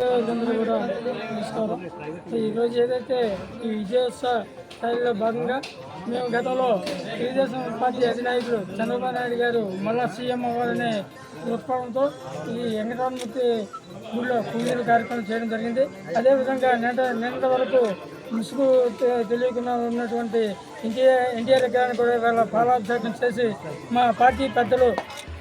అందరూ కూడా నమస్కారం. ఈరోజు ఏదైతే ఈ విజయోత్సవ స్థాయిలో భాగంగా మేము గతంలో తెలుగుదేశం పార్టీ అధినాయకుడు చంద్రబాబు నాయుడు గారు మళ్ళా సీఎం అవ్వాలనే దృక్పథంతో ఈ వెంకటరామూర్తి గుడిలో పూజలు కార్యక్రమం చేయడం జరిగింది. అదేవిధంగా నిన్న నిన్నటి వరకు ముసుగు తెలియకుండా ఉన్నటువంటి ఎన్టీఆర్ ఎన్టీఆర్ గారిని కూడా వాళ్ళ పాలాభిషేకం చేసి మా పార్టీ పెద్దలు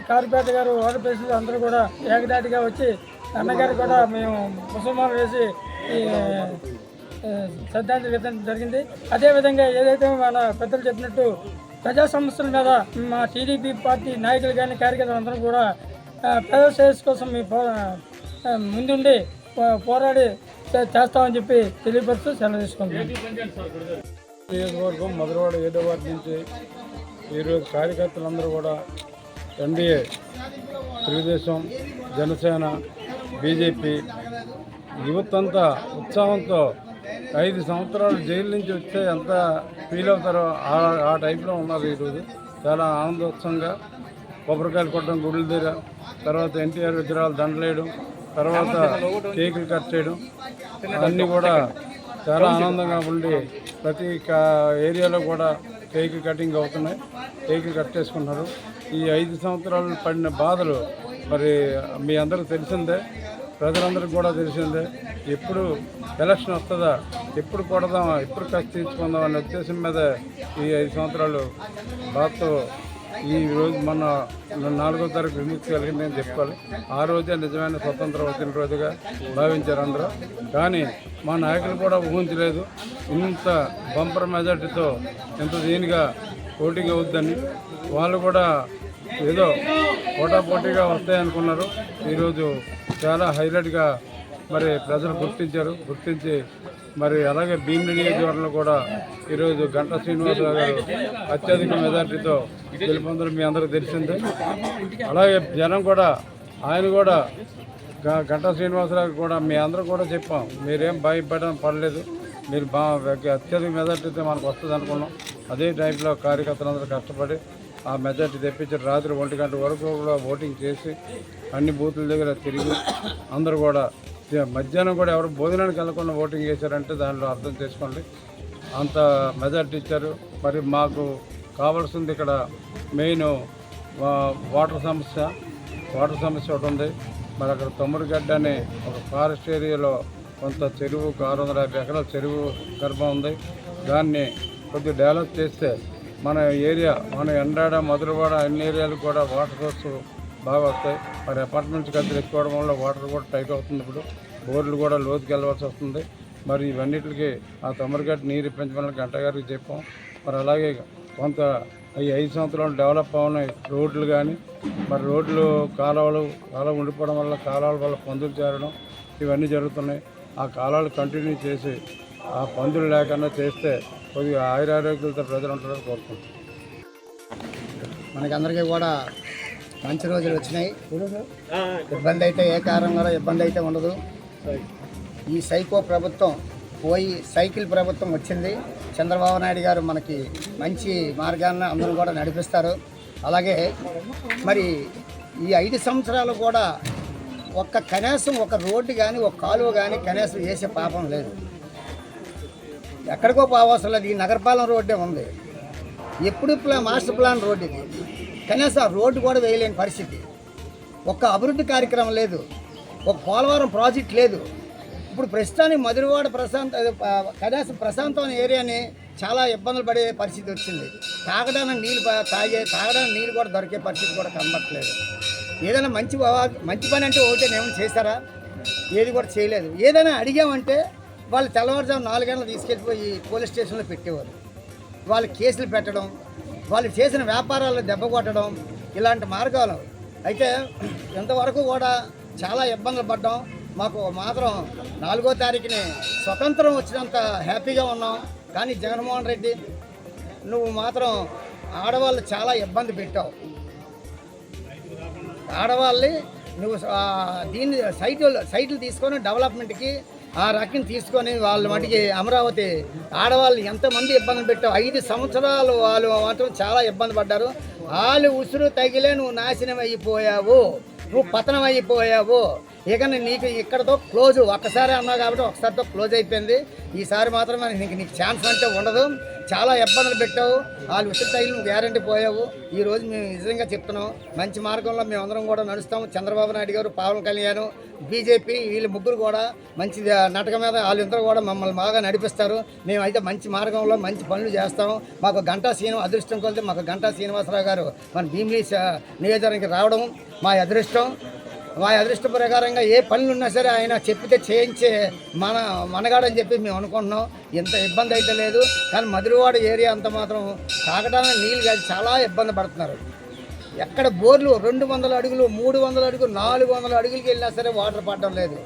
కార్పేట గారు వార్డు ప్రెసిడెంట్ అందరూ కూడా ఏకదాటిగా వచ్చి అన్నగారు కూడా మేము ముసల్మాన్ వేసి ఈ ఆ, శ్రద్ధాంజలి ఘటన జరిగింది. అదేవిధంగా ఏదైతే మన పెద్దలు చెప్పినట్టు ప్రజా సమస్యల మీద మా టీడీపీ పార్టీ నాయకులు కానీ కార్యకర్తలు అందరూ కూడా ఆ, ప్రజా కోసం మీ ముందుండి పోరాడి చేస్తామని చెప్పి తెలియపరుస్తూ సెలవు తీసుకుంటాం నియోజకవర్గం మధురవాడ ఏదో వారి నుంచి ఈరోజు కార్యకర్తలందరూ కూడా ఎన్డీఏ తెలుగుదేశం జనసేన బీజేపీ యువత్ అంతా ఉత్సాహంతో ఐదు సంవత్సరాలు జైలు నుంచి వస్తే ఎంత ఫీల్ అవుతారో ఆ ఆ టైప్లో ఉన్నారు ఈరోజు. చాలా ఆనందోత్సవంగా కొబ్బరికాయలు కొట్టడం గుడుల దగ్గర తర్వాత ఎన్టీఆర్ విగ్రహాలు దండలేయడం తర్వాత కేకులు కట్ చేయడం అన్నీ కూడా చాలా ఆనందంగా ఉండి ప్రతి కా- ఏరియాలో కూడా కేక్ కటింగ్ అవుతున్నాయి. కేకులు కట్ చేసుకుంటున్నారు ఈ ఐదు సంవత్సరాలు పడిన బాధలు మరి మీ అందరికి తెలిసిందే. ప్రజలందరికీ కూడా తెలిసిందే ఎప్పుడు ఎలక్షన్ వస్తుందా ఎప్పుడు కొడదామా ఎప్పుడు ఖర్చు తీర్చుకుందాం అనే ఉద్దేశం మీద ఈ ఐదు సంవత్సరాలు బాధతో ఈ రోజు మన నాలుగో తారీఖు విముక్తి కలిగిందని చెప్పుకోవాలి. ఆ రోజే నిజమైన స్వతంత్ర వచ్చిన రోజుగా భావించారు అందరూ. కానీ మా నాయకులు కూడా ఊహించలేదు ఇంత బంపర్ మెజార్టీతో ఇంత దీనిగా పోటీగా అవుద్దని వాళ్ళు కూడా ఏదో పోటాపోటీగా వస్తాయనుకున్నారు. ఈరోజు చాలా హైలైట్గా మరి ప్రజలు గుర్తించారు. గుర్తించి మరి అలాగే భీమిని నియోజకవర్గంలో కూడా ఈరోజు గంటా శ్రీనివాసరావు గారు అత్యధిక మెజార్టీతో గెలుపొందడం మీ అందరికీ తెలిసిందే. అలాగే జనం కూడా ఆయన కూడా గ- గంటా శ్రీనివాసరావు కూడా మీ అందరూ కూడా చెప్పాం. మీరేం భయపడడం పడలేదు. మీరు బా అత్యధిక మెజార్టీతో మనకు వస్తుంది అనుకున్నాం అదే టైంలో కార్యకర్తలందరూ కష్టపడి ఆ మెజార్టీ తెప్పించారు రాత్రి ఒంటి గంట వరకు కూడా ఓటింగ్ చేసి అన్ని బూతుల దగ్గర తిరిగి అందరూ కూడా మధ్యాహ్నం కూడా ఎవరు భోజనానికి వెళ్ళకుండా ఓటింగ్ చేశారంటే దానిలో అర్థం చేసుకోండి. అంత మెజార్టీ ఇచ్చారు. మరి మాకు కావాల్సింది ఇక్కడ మెయిన్ వాటర్ సమస్య. వాటర్ సమస్య ఒకటి ఉంది. మరి అక్కడ తొమ్మిడిగడ్డ అనే ఒక ఫారెస్ట్ ఏరియాలో కొంత చెరువు ఆరు వందల యాభై ఎకరాల చెరువు గర్భం ఉంది. దాన్ని కొద్దిగా డెవలప్ చేస్తే మన ఏరియా మన ఎండాడ మధురవాడ అన్ని ఏరియాలు కూడా వాటర్ సోర్స్ బాగా వస్తాయి. మరి అపార్ట్మెంట్స్ గదులు ఎక్కువడం వల్ల వాటర్ కూడా టైట్ అవుతుంది ఇప్పుడు. బోర్లు కూడా లోతుకి వెళ్ళవలసి వస్తుంది. మరి ఇవన్నిటికి ఆ తొమ్మరిగడ్డ నీరు పెంచమని గంట గారికి చెప్పాం. మరి అలాగే కొంత ఈ ఐదు సంవత్సరాలు డెవలప్ అవునాయి రోడ్లు కానీ మరి రోడ్లు కాలువలు కాలువ ఉండిపోవడం వల్ల కాలువల వల్ల పందులు చేరడం ఇవన్నీ జరుగుతున్నాయి. ఆ కాలాలు కంటిన్యూ చేసి పందులు లేకుండా చేస్తే కొద్దిగా ఆయురారోగ్యాలతో ప్రజలు ఉంటారని కోరుకుంటున్నాం. మనకందరికీ కూడా మంచి రోజులు వచ్చినాయి. ఇబ్బంది అయితే ఏ కారణం కూడా ఇబ్బంది అయితే ఉండదు. ఈ సైకో ప్రభుత్వం పోయి సైకిల్ ప్రభుత్వం వచ్చింది. చంద్రబాబు నాయుడు గారు మనకి మంచి మార్గాన్ని అందరూ కూడా నడిపిస్తారు. అలాగే మరి ఈ ఐదు సంవత్సరాలు కూడా ఒక్క కనీసం ఒక రోడ్డు కానీ ఒక కాలువ కానీ కనీసం వేసే పాపం లేదు. ఎక్కడికో పోవాల్సిన లేదు ఈ నగరపాలెం రోడ్డే ఉంది. ఎప్పుడు ప్లా మాస్టర్ ప్లాన్ రోడ్ ఇది. కనీసం ఆ రోడ్డు కూడా వేయలేని పరిస్థితి. ఒక్క అభివృద్ధి కార్యక్రమం లేదు. ఒక పోలవరం ప్రాజెక్ట్ లేదు. ఇప్పుడు ప్రస్తుతానికి మధురవాడ ప్రశాంత్ కనీసం ప్రశాంతమైన ఏరియాని చాలా ఇబ్బందులు పడే పరిస్థితి వచ్చింది. తాగడానికి నీళ్ళు తాగే తాగడానికి నీళ్ళు కూడా దొరికే పరిస్థితి కూడా కనబట్టలేదు ఏదైనా మంచి మంచి పని అంటే ఒకటే ఏమైనా చేశారా? ఏది కూడా చేయలేదు. ఏదైనా అడిగామంటే వాళ్ళు తెల్లవారుజాము నాలుగు గంటలు తీసుకెళ్ళిపోయి పోలీస్ స్టేషన్లో పెట్టేవారు. వాళ్ళు కేసులు పెట్టడం వాళ్ళు చేసిన వ్యాపారాలు దెబ్బ కొట్టడం ఇలాంటి మార్గాలు. అయితే ఇంతవరకు కూడా చాలా ఇబ్బందులు పడ్డాం. మాకు మాత్రం నాలుగో తారీఖుని స్వతంత్రం వచ్చినంత హ్యాపీగా ఉన్నాం. కానీ జగన్మోహన్ రెడ్డి నువ్వు మాత్రం ఆడవాళ్ళు చాలా ఇబ్బంది పెట్టావు. ఆడవాళ్ళని నువ్వు దీన్ని సైట్లు సైట్లు తీసుకొని డెవలప్మెంట్కి ఆ రకం తీసుకొని వాళ్ళ మటుకి అమరావతి ఆడవాళ్ళు ఎంతమంది ఇబ్బంది పెట్టావు ఐదు సంవత్సరాలు వాళ్ళు మాత్రం చాలా ఇబ్బంది పడ్డారు. వాళ్ళు ఉసురు తగిలే నువ్వు నాశనం అయిపోయావు నువ్వు పతనం అయిపోయావు. ఇక నీకు ఇక్కడతో క్లోజ్ ఒక్కసారి అన్నావు కాబట్టి ఒకసారితో క్లోజ్ అయిపోయింది. ఈసారి మాత్రం నీకు నీకు ఛాన్స్ అంటే ఉండదు. చాలా ఇబ్బందులు పెట్టావు. వాళ్ళు విసిరి తగిలి నువ్వు గ్యారంటీ పోయావు. ఈ రోజు మేము నిజంగా చెప్తున్నాం. మంచి మార్గంలో మేమందరం కూడా నడుస్తాము. చంద్రబాబు నాయుడు గారు పవన్ కళ్యాణ్ బీజేపీ వీళ్ళు ముగ్గురు కూడా మంచి నాటకం మీద వాళ్ళిద్దరు కూడా మమ్మల్ని బాగా నడిపిస్తారు. మేమైతే మంచి మార్గంలో మంచి పనులు చేస్తాము. మాకు గంటా శ్రీనివాస అదృష్టం కొలితే మాకు గంటా శ్రీనివాసరావు గారు మన భీమిలీ నియోజకవర్గానికి రావడం మా అదృష్టం మా అదృష్ట ప్రకారంగా ఏ పనులు ఉన్నా సరే ఆయన చెప్పితే చేయించే మన మనగాడని చెప్పి మేము అనుకుంటున్నాం. ఇంత ఇబ్బంది అయితే లేదు. కానీ మధురవాడ ఏరియా అంత మాత్రం తాగడానికి నీళ్ళు కాదు చాలా ఇబ్బంది పడుతున్నారు. ఎక్కడ బోర్లు రెండు వందల అడుగులు మూడు వందల అడుగులు నాలుగు వందల అడుగులకి వెళ్ళినా సరే వాటర్ పడడం లేదు.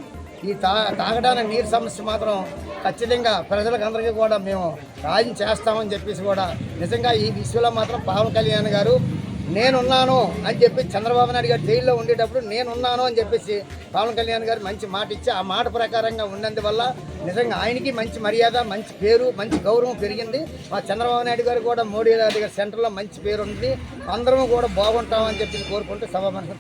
ఈ తా తాగడానికి నీరు సమస్య మాత్రం ఖచ్చితంగా ప్రజలకు అందరికీ కూడా మేము రాజీ చేస్తామని చెప్పేసి కూడా నిజంగా ఈ విషయంలో మాత్రం పవన్ కళ్యాణ్ గారు నేనున్నాను అని చెప్పి చంద్రబాబు నాయుడు గారు జైల్లో ఉండేటప్పుడు నేనున్నాను అని చెప్పేసి పవన్ కళ్యాణ్ గారు మంచి మాట ఇచ్చి ఆ మాట ప్రకారంగా ఉన్నందువల్ల నిజంగా ఆయనకి మంచి మర్యాద మంచి పేరు మంచి గౌరవం పెరిగింది. మా చంద్రబాబు నాయుడు గారు కూడా మోడీ గారి సెంటర్లో మంచి పేరు ఉంది. అందరం కూడా బాగుంటామని చెప్పి కోరుకుంటూ సభ